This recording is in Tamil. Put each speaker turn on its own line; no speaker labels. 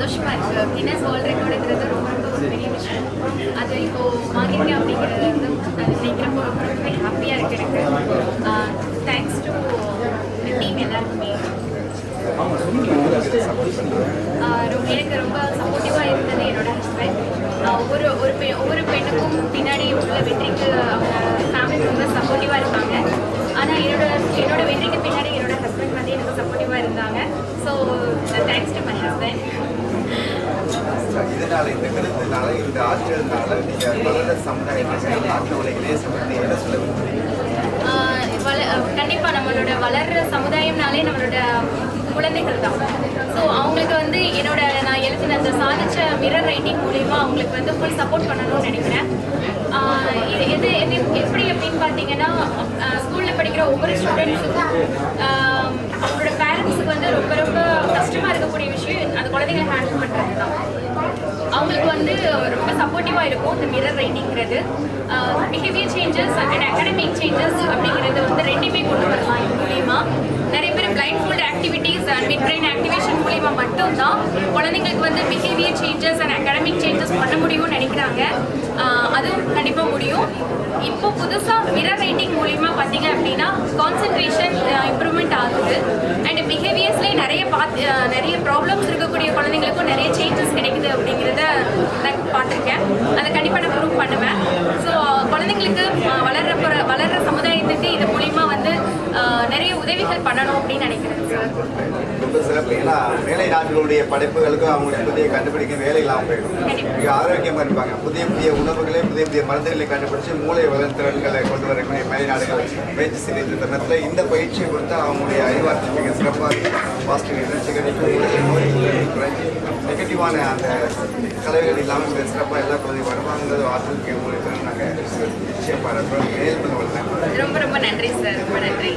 சந்தோஷமா இருக்கு. கின்னஸ் வேர்ல்ட் ரெக்கார்டுங்கிறது ரொம்ப ரொம்ப ஒரு பெரிய விஷயம். அது இப்போ வாங்கிருக்கேன் அப்படிங்கிறது வந்து அது நினைக்கிறப்போ ரொம்ப ரொம்ப ஹாப்பியாக இருக்கு எனக்கு. தேங்க்ஸ் டு டீம் எல்லாருக்குமே. ரொம்ப எனக்கு ரொம்ப சப்போர்ட்டிவாக இருந்தது என்னோட ஹஸ்பண்ட் ஒவ்வொரு ஒரு பெ ஒவ்வொரு பெண்ணுக்கும் பின்னாடி உள்ள வெற்றிக்கு அவங்க ஃபேமிலி ரொம்ப சப்போர்ட்டிவாக இருப்பாங்க ஆனால் என்னோட என்னோட வெற்றிக்கு பின்னாடி என்னோட ஹஸ்பண்ட் வந்து எனக்கு சப்போர்ட்டிவாக இருந்தாங்க so thanks to my husband
இதனால இந்த கருத்துனால இந்த ஆற்றல்னால நீங்க வளர்ந்த சமுதாயத்தை நாட்டில் உள்ள என்ன சொல்ல
கண்டிப்பா வள கண்டிப்பாக நம்மளோட வளர்ற சமுதாயம்னாலே நம்மளோட குழந்தைகள் தான் ஸோ அவங்களுக்கு வந்து என்னோட நான் எழுதின அந்த சாதிச்ச மிரர் ரைட்டிங் மூலிமா அவங்களுக்கு வந்து ஃபுல் சப்போர்ட் பண்ணணும்னு நினைக்கிறேன். இது எது எது எப்படி அப்படின்னு பார்த்தீங்கன்னா ஸ்கூலில் படிக்கிற ஒவ்வொரு ஸ்டூடெண்ட்ஸுக்கும் அவங்களோட பேரண்ட்ஸுக்கு வந்து ரொம்ப ரொம்ப கஷ்டமாக இருக்கக்கூடிய விஷயம் அந்த குழந்தைங்களை ஹேண்டில் பண்ணுறது தான் அவங்களுக்கு வந்து ரொம்ப சப்போர்ட்டிவாக இருக்கும் இந்த mirror ரைட்டிங்கிறது behaviour changes and academic changes அப்படிங்கிறது வந்து ரெண்டுமே கொண்டு வரலாம் இது மூலியமா. நிறைய பேர் blind fold activities and mid brain activation மூலியமா மட்டும்தான் குழந்தைங்களுக்கு வந்து behaviour changes and academic changes பண்ண முடியும்னு நினைக்கிறாங்க. அதுவும் கண்டிப்பாக முடியும். இப்போ புதுசாக மிரர் ரைட்டிங் மூலியமாக பார்த்தீங்க அப்படின்னா கான்சென்ட்ரேஷன் இம்ப்ரூவ்மெண்ட் ஆகுது. அண்ட் பிஹேவியர்ஸ்லேயே நிறைய பார்த்து நிறைய ப்ராப்ளம்ஸ் இருக்கக்கூடிய குழந்தைங்களுக்கும் நிறைய சேஞ்சஸ் கிடைக்குது அப்படிங்கிறத நான் பார்த்துருக்கேன் அதை கண்டிப்பாக நான் ப்ரூவ் பண்ணுவேன் ஸோ குழந்தைங்களுக்கு அஹ் வளர்ற பிற- வளர்ற சமுதாயத்துக்கு இது மூலிமா வந்து அஹ் நிறைய உதவிகள் பண்ணணும் அப்படின்னு நினைக்கிறேன்
ரொம்ப சிறப்பு. ஏன்னா மேலை நாடுகளுடைய படைப்புகளுக்கும் அவங்களுடைய புதிய கண்டுபிடிக்க வேலை இல்லாமல் போயிடும். மிக ஆரோக்கியமாக இருப்பாங்க. புதிய புதிய உணவுகளை புதிய புதிய மருந்துகளை கண்டுபிடிச்சு மூளை வளர்த்திறன்களை கொண்டு வரக்கூடிய மேலை நாடுகள் பயிற்சி செய்த தருணத்தில் இந்த பயிற்சியை கொடுத்து அவங்களுடைய அறிவாற்றல் மிக சிறப்பாக பாசிட்டிவ் எனர்ஜி கிடைக்கும். குறைஞ்சி நெகட்டிவான அந்த கலைகள் இல்லாமல் மிக சிறப்பாக எல்லா குழந்தையும் வருவாங்கிறது ஆற்றலுக்கு உங்களுக்கு நாங்கள் நிச்சயம் பாராட்டுறோம் மேல்
ரொம்ப ரொம்ப நன்றி சார். ரொம்ப நன்றி.